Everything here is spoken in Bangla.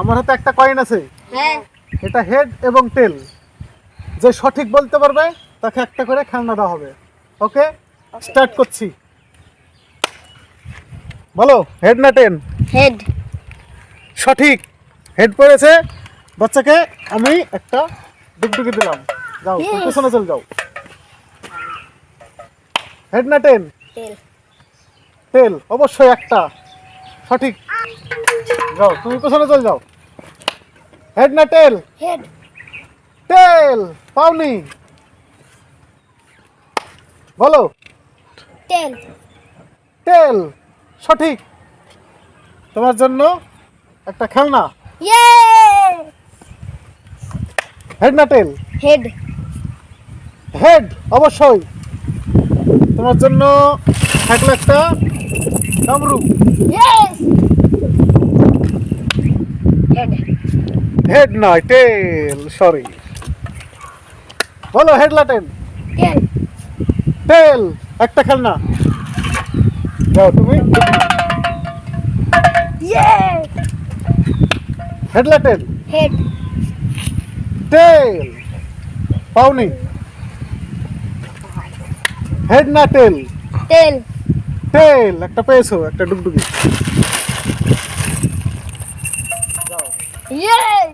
আমার হাতে একটা কয়েন আছে। হ্যাঁ। এটা হেড এবং টেল যে সঠিক বলতে পারবে তাকে একটা করে খেলনা দেওয়া হবে। ওকে? স্টার্ট করছি। বলো হেড না টেন হেড সঠিক। হেড পড়েছে। বাচ্চাকে আমি একটা ডুগডুগি দিলাম। যাও. পেছনে চলে যাও। হেড না টেন টেল অবশ্যই একটা। সঠিক। যাও তুমি পেছনে চলে যাও। হেড না টেল হেড টেল পাওনি। বলো। টেল টেল সঠিক। তোমার জন্য একটা খেলনা। ইয়ে হেড না টেল হেড হেড অবশ্যই। তোমার জন্য থাকল একটা কামরু ইয়েস হেড হেড নয় টেল সরি বলো হেড লাটেন টেল টেল একটা খেলনা। যাও তুমি। ইয়ে হেড লাটেন হেড টেল পাওনি। হেড না টেল টেল টেল একটা পেয়েছ একটা ডুগডুগি। ইয়ে